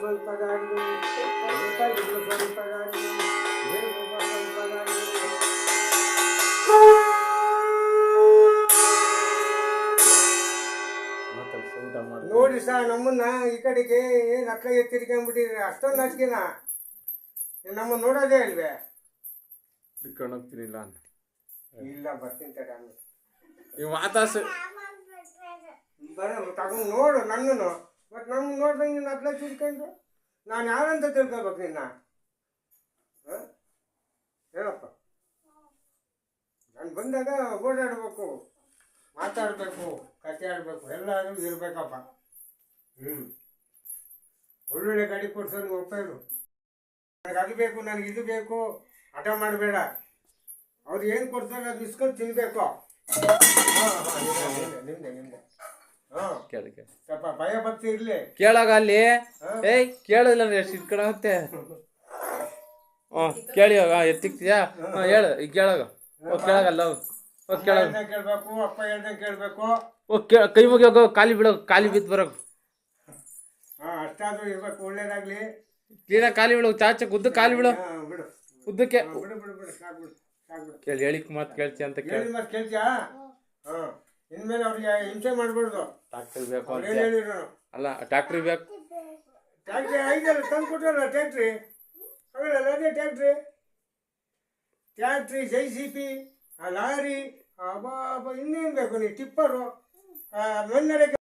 ಸ್ವಲ್ಪ ಗಾಡಿ ಸ್ವಲ್ಪ ಗಾಡಿ ಸ್ವಲ್ಪ ನೋಡಿ ಸಾ ನಮ್ಮನ್ನ ಈ ಕಡೆಗೆ ಏನು ಅಕ್ಕ ಎತ್ತಿರ್ಕೊಂಡ್ಬಿಟ್ಟಿದ್ರೆ ಅಷ್ಟೊಂದು ಅಜ್ಜಿನ ನಮ್ಮ ನೋಡೋದೇ ಇಲ್ವೇ? ಇಟ್ಕೊಂಡು ಹೋಗ್ತೀನಿಲ್ಲ ಅಂತ ಇಲ್ಲ ಬರ್ತೀನಿ ತಡ ಆಮೇಲೆ. ನೀವು ಮಾತಾಡ್ಸ. ಬರ ತಗೊಂಡು ನೋಡು ನನ್ನನ್ನು. ಮತ್ತು ನಮ್ಗೆ ನೋಡ್ದಂಗೆ ನೀನು ಅಪ್ಲ ತಿಳ್ಕೊಂಡು ನಾನು ಯಾರಂತ ತಿಳ್ಕೊಬೇಕು ನಿನ್ನ? ಹೇಳಪ್ಪ. ನಾನು ಬಂದಾಗ ಓಡಾಡಬೇಕು, ಮಾತಾಡಬೇಕು ಕತೆ ಆಡಬೇಕು ಎಲ್ಲರೂ ಇರಬೇಕಪ್ಪ. ಹ್ಞೂ ಒಳ್ಳೊಳ್ಳೆ ಗಾಡಿ ಕೊಡ್ಸೋದು ಒಪ್ಪೇನು ನನಗೆ ಅದು ಬೇಕು, ನನಗೆ ಇದು ಬೇಕು, ಹಠ ಮಾಡಬೇಡ. ಅವ್ರು ಏನು ಕೊಡ್ತಾರೆ ಅದು ಇಸ್ಕೊಂಡು ತಿನ್ನಬೇಕು ಹಾಂ ಹಾಂ ನಿಮ್ದೆ ನಿಮ್ದೆ. ಕೇಳಿ ಕೇಳಿ ಸ್ವಲ್ಪ ಭಯ ಭಕ್ತಿ ಇರಲಿ. ಕೇಳಾಗ ಅಲ್ಲಿ. ಏಯ್ ಕೇಳೋದಿಲ್ಲ ಎಷ್ಟು ಇದ್ ಕಡೆ ಹೋಗ್ತೆ. ಹ್ಞೂ ಕೇಳಿ ಇವಾಗ ಎತ್ತಿಕ್ತೀಯಾ? ಹಾಂ ಹೇಳು ಈಗ ಕೇಳಾಗ. ಹೋಗಿ ಕೇಳಾಗಲ್ಲ ಹೋಗಿ ಹೋಗಿ ಕೇಳಾಗ. ಹೇಳ್ದಂಗೆ ಕೇಳಬೇಕು ಅಪ್ಪ ಹೇಳ್ದಂಗೆ ಕೇಳಬೇಕು. ಓ ಕೇ ಕೈ ಮುಗಿ ಹೋಗೋ ಖಾಲಿ ಬಿಡೋ ಖಾಲಿ ಬಿದ್ದು ಬರೋಕು ಹಾ ಅಷ್ಟಾದ್ರೂ ಇರ್ಬೇಕು ಒಳ್ಳೇದಾಗ್ಲಿ. ಕ್ಲೀನಾಗಿ ಖಾಲಿ ಬಿಡು ಚಾಚ ಉದ್ದ ಖಾಲಿ ಬಿಡು. ಹಾಂ ಬಿಡು. ಉದ್ದಕ್ಕೆ ಬಿಡು ಬಿಡು ಬಿಡು ಸಾಕು ಬಿಡು ಸಾಕು ಬಿಡು. ಕೇಳಿ ಹೇಳಿಕ್ ಮಾತು ಕೇಳ್ತಿ ಅಂತ ಕೇಳಿ ಮಾತು ಕೇಳ್ತೀಯಾ? ಹಾಂ. ಇನ್ಮೇಲೆ ಅವ್ರಿಗೆ ಹಿಂಸೆ ಮಾಡ್ಬಾರ್ದು ಟ್ಯಾಕ್ಟ್ರಿ ಬೇಕು ಅಂತ. ಹೇಳಿದ್ರು ಅಲ್ಲ ಟ್ಯಾಕ್ಟ್ರಿ ಬೇಕು. ಟ್ಯಾಕ್ಟ್ರಿ ಐದಲ್ಲ ತಂದು ಕೊಟ್ಟಲ್ಲ ಟ್ಯಾಕ್ಟ್ರಿ? ಅವಳಲ್ಲ ಅದೇ ಟ್ಯಾಕ್ಟ್ರಿ. ಟ್ಯಾಕ್ಟ್ರಿ ಜೈ ಸಿ ಪಿ ಲಾರಿ ಅಬ್ಬಾ ಇನ್ನೇನು ಬೇಕು ನೀ ಟಿಪ್ಪರು? ಮುನ್ನಡೆ